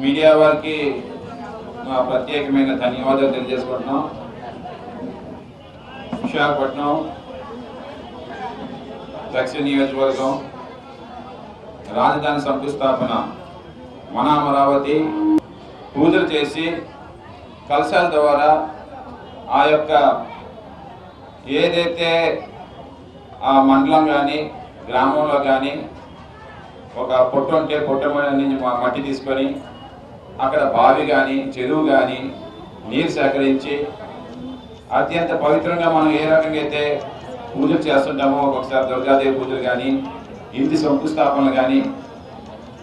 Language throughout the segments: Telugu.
మీడియా వారికి మా ప్రత్యేకమైన ధన్యవాదాలు తెలియజేసుకుంటున్నాం. విశాఖపట్నం దక్షిణ నియోజకవర్గం రాజధాని శంకుస్థాపన మన అమరావతి పూజలు చేసి కలశాల ద్వారా ఆ యొక్క ఏదైతే ఆ మండలం కానీ గ్రామంలో కానీ ఒక పొట్టు ఉంటే పొట్ట నుంచి మట్టి తీసుకొని అక్కడ బావి కానీ చెరువు కానీ నీరు సేకరించి అత్యంత పవిత్రంగా మనం ఏ రకంగా అయితే పూజలు చేస్తుంటామో ఒక్కొక్కసారి దుర్గాదేవి పూజలు కానీ ఇంటి శంకుస్థాపనలు కానీ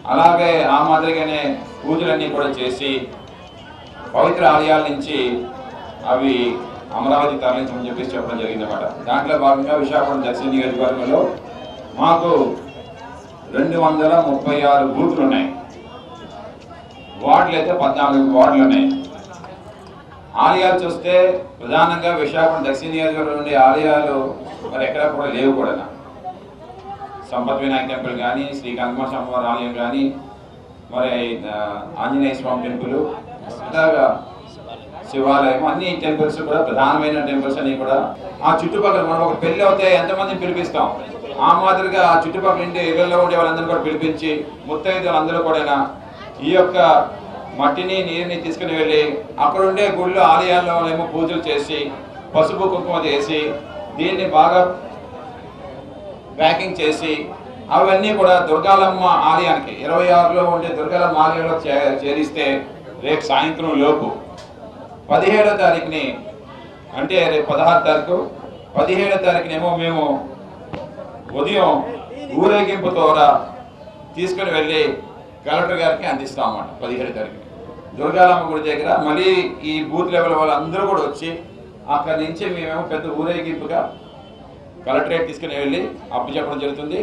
అలాగే ఆ మాదిరిగానే పూజలన్నీ కూడా చేసి పవిత్ర ఆలయాల నుంచి అవి అమరావతి తరలించమని చెప్పేసి చెప్పడం జరిగిందన్నమాట. దాంట్లో భాగంగా విశాఖపట్నం దక్షిణ నియోజకవర్గంలో మాకు రెండు వందల ముప్పై ఆరు బూట్లు ఉన్నాయి. వార్డులు అయితే పద్నాలుగు వార్డులు ఉన్నాయి. ఆలయాలు చూస్తే ప్రధానంగా విశాఖపట్నం దక్షిణ నియోజకవర్గం ఉండే ఆలయాలు మరి ఎక్కడ కూడా లేవు కూడా. సంపత్ వినాయక టెంపుల్ కానీ శ్రీ కనకమాస స్వామివారి ఆలయం కానీ మరి ఆంజనేయ స్వామి టెంపుల్ అలాగా శివాలయం అన్ని టెంపుల్స్ కూడా ప్రధానమైన టెంపుల్స్ అన్ని కూడా. ఆ చుట్టుపక్కల మనం ఒక పెళ్ళి అవుతే ఎంతమందిని పిలిపిస్తాం? ఆ మాదిరిగా ఆ చుట్టుపక్కల ఇంటి ఇళ్ళలో ఉండే వాళ్ళందరూ కూడా పిలిపించి ముత్తైదులందరూ కూడా ఈ యొక్క మట్టిని నీరుని తీసుకుని వెళ్ళి అక్కడ ఉండే గుళ్ళు ఆలయాల్లో ఏమో పూజలు చేసి పసుపు కుంకుమ చేసి దీన్ని బాగా ప్యాకింగ్ చేసి అవన్నీ కూడా దుర్గాలమ్మ ఆలయానికి ఇరవై ఆరులో ఉండే దుర్గాలమ్మ ఆలయంలో చే- చేరిస్తే రేపు సాయంత్రం లోపు. పదిహేడో తారీఖుని అంటే రేపు పదహారు తారీఖు పదిహేడో తారీఖునేమో మేము ఉదయం ఊరేగింపు ద్వారా తీసుకుని వెళ్ళి కలెక్టర్ గారికి అందిస్తాం అన్నమాట తారీఖుని. తారీఖు దుర్గాలమ్మ గుడి దగ్గర మళ్ళీ ఈ బూత్ లెవెల్ వాళ్ళందరూ కూడా వచ్చి అక్కడి నుంచి మేమేమో పెద్ద ఊరేగింపుగా కలెక్టరేట్ తీసుకుని వెళ్ళి అప్పు చెప్పడం జరుగుతుంది.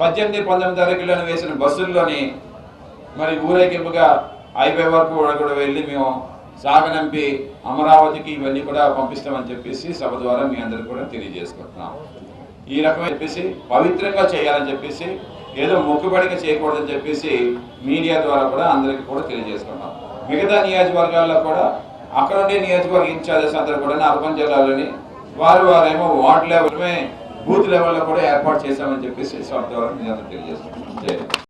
పద్దెనిమిది పంతొమ్మిది తారీఖులను వేసిన బస్సుల్లోని మరి ఊరేగింపుగా అయిపోయే వరకు కూడా కూడా వెళ్ళి మేము సాగనంపి అమరావతికి ఇవన్నీ కూడా పంపిస్తామని చెప్పేసి సభ ద్వారా మీ అందరికి కూడా తెలియజేసుకుంటున్నాం. ఈ రకమైన చెప్పేసి పవిత్రంగా చేయాలని చెప్పేసి ఏదో మొక్కుబడిగా చేయకూడదని చెప్పేసి మీడియా ద్వారా కూడా అందరికీ కూడా తెలియజేసుకుంటాం మిగతా నియోజకవర్గాల్లో కూడా అక్కడ ఉండే నియోజకవర్గ ఇన్ఛార్జెస్ అందరూ కూడా అర్బన్ జిల్లాలోని వారు వారేమో వార్డు లెవెల్ బూత్ లెవెల్లో కూడా ఏర్పాటు చేశామని చెప్పేసి సభ ద్వారా మీ అందరూ తెలియజేస్తున్నాం.